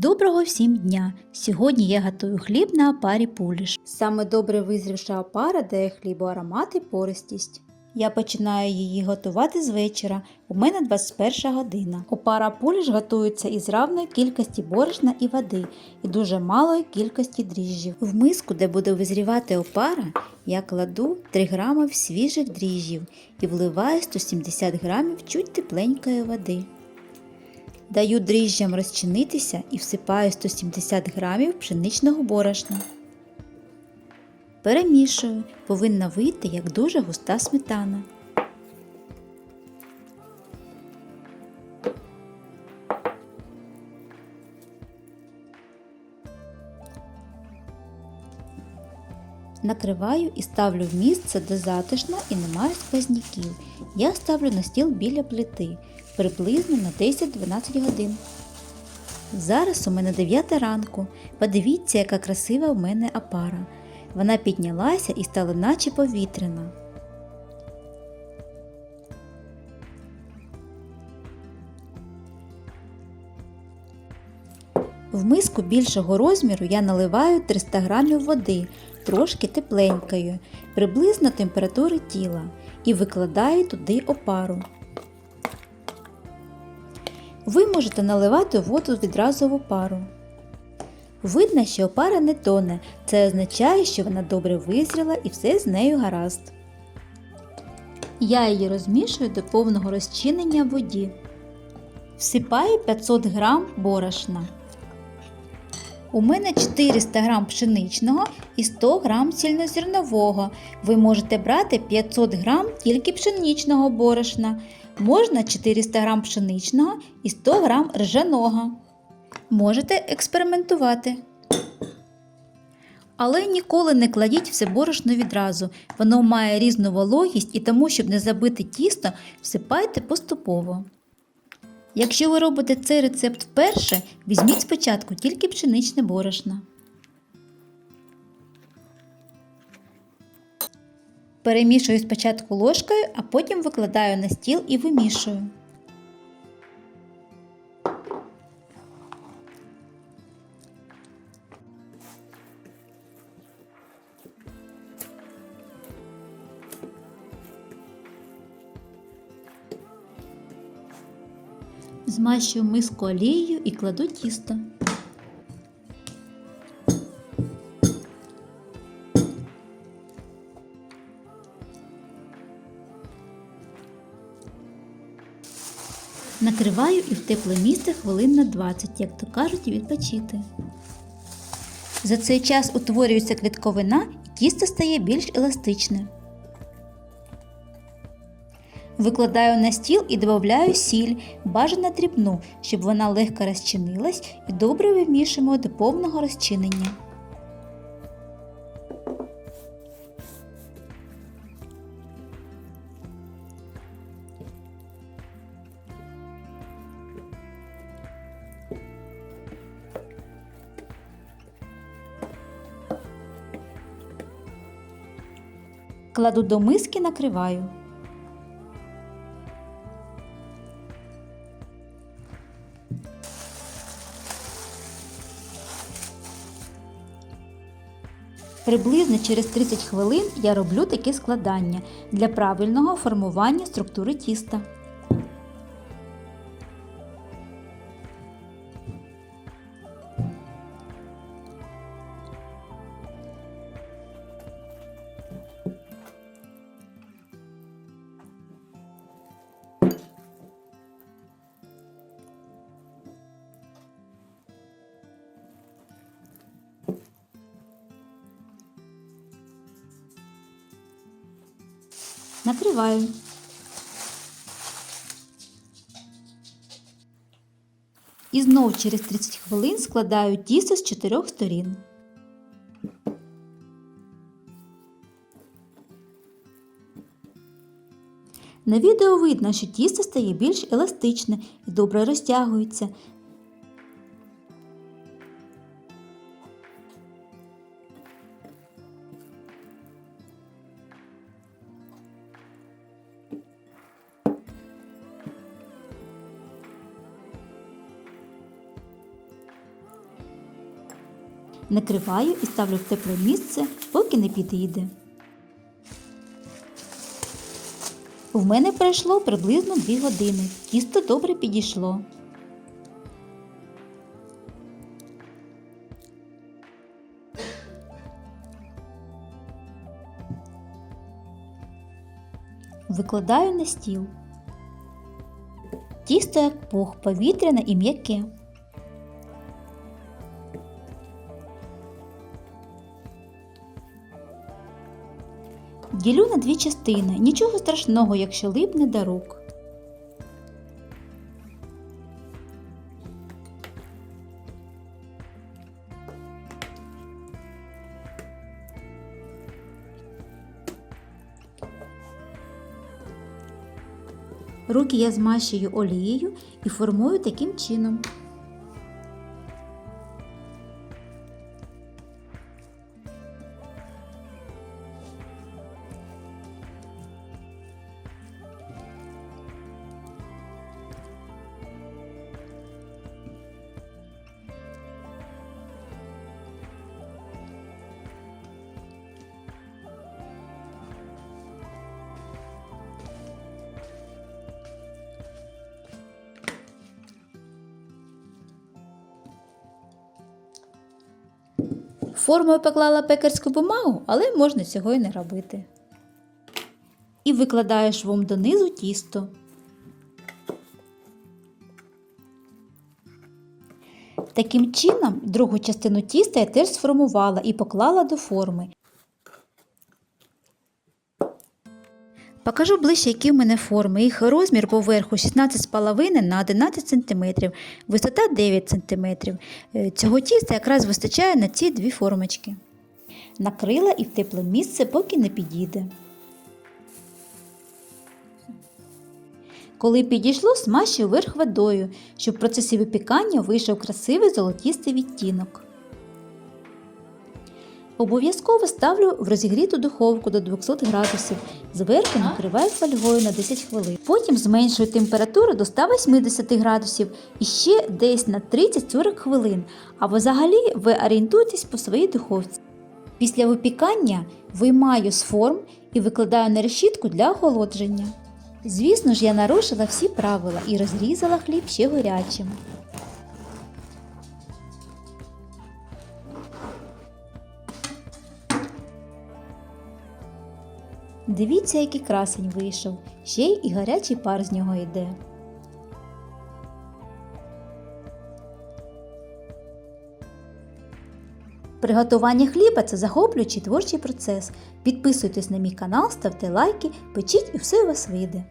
Доброго всім дня! Сьогодні я готую хліб на опарі пуліш. Саме добре визрівша опара дає хлібу аромат і пористість. Я починаю її готувати з вечора. У мене 21 година. Опара пуліш готується із равної кількості борошна і води і дуже малої кількості дріжджів. В миску, де буде визрівати опара, я кладу 3 грами свіжих дріжджів і вливаю 170 грамів чуть тепленької води. Даю дріжджам розчинитися і всипаю 170 грамів пшеничного борошна. Перемішую, повинна вийти як дуже густа сметана. Накриваю і ставлю в місце, де затишно і немає сквозняків. Я ставлю на стіл біля плити приблизно на 10-12 годин. Зараз у мене 9 ранку. Подивіться, яка красива в мене опара. Вона піднялася і стала наче повітряна. В миску більшого розміру я наливаю 300 грамів води, трошки тепленької, приблизно температури тіла, і викладаю туди опару. Ви можете наливати воду відразу в опару. Видно, що опара не тоне, це означає, що вона добре визріла і все з нею гаразд. Я її розмішую до повного розчинення в воді. Всипаю 500 г борошна. У мене 400 г пшеничного і 100 г цільнозернового. Ви можете брати 500 г тільки пшеничного борошна. Можна 400 г пшеничного і 100 г ржаного. Можете експериментувати. Але ніколи не кладіть все борошно відразу. Воно має різну вологість і тому, щоб не забити тісто, всипайте поступово. Якщо ви робите цей рецепт вперше, візьміть спочатку тільки пшеничне борошно. Перемішую спочатку ложкою, а потім викладаю на стіл і вимішую. Змащую миску олією і кладу тісто. Накриваю і в тепле місце хвилин на 20, як то кажуть, відпочити. За цей час утворюється клітковина і тісто стає більш еластичне. Викладаю на стіл і додаю сіль, бажано дрібну, щоб вона легко розчинилась і добре вимішуємо до повного розчинення. Кладу до миски, накриваю. Приблизно через 30 хвилин я роблю таке складання для правильного формування структури тіста. Накриваю. І знов через 30 хвилин складаю тісто з чотирьох сторін. На відео видно, що тісто стає більш еластичне і добре розтягується. Накриваю і ставлю в тепле місце, поки не підійде. В мене пройшло приблизно 2 години. Тісто добре підійшло. Викладаю на стіл. Тісто як пух, повітряне і м'яке. Ділю на дві частини. Нічого страшного, якщо липне до рук. Руки я змащую олією і формую таким чином. Формою поклала пекарську бумагу, але можна цього і не робити. І викладаю швом донизу тісто. Таким чином, другу частину тіста я теж сформувала і поклала до форми. Покажу ближче, які в мене форми. Їх розмір поверху 16,5 на 11 см, висота 9 см. Е, Цього тіста якраз вистачає на ці дві формочки. Накрила і в тепле місце, поки не підійде. Коли підійшло, смащую верх водою, щоб в процесі випікання вийшов красивий золотістий відтінок. Обов'язково ставлю в розігріту духовку до 200 градусів. Зверху накриваю фольгою на 10 хвилин. Потім зменшую температуру до 180 градусів і ще десь на 30-40 хвилин. А взагалі ви орієнтуйтесь по своїй духовці. Після випікання виймаю з форм і викладаю на решітку для охолодження. Звісно ж, я нарушила всі правила і розрізала хліб ще гарячим. Дивіться, який красень вийшов, ще й і гарячий пар з нього йде. Приготування хліба це захоплюючий творчий процес. Підписуйтесь на мій канал, ставте лайки, печіть і все у вас вийде.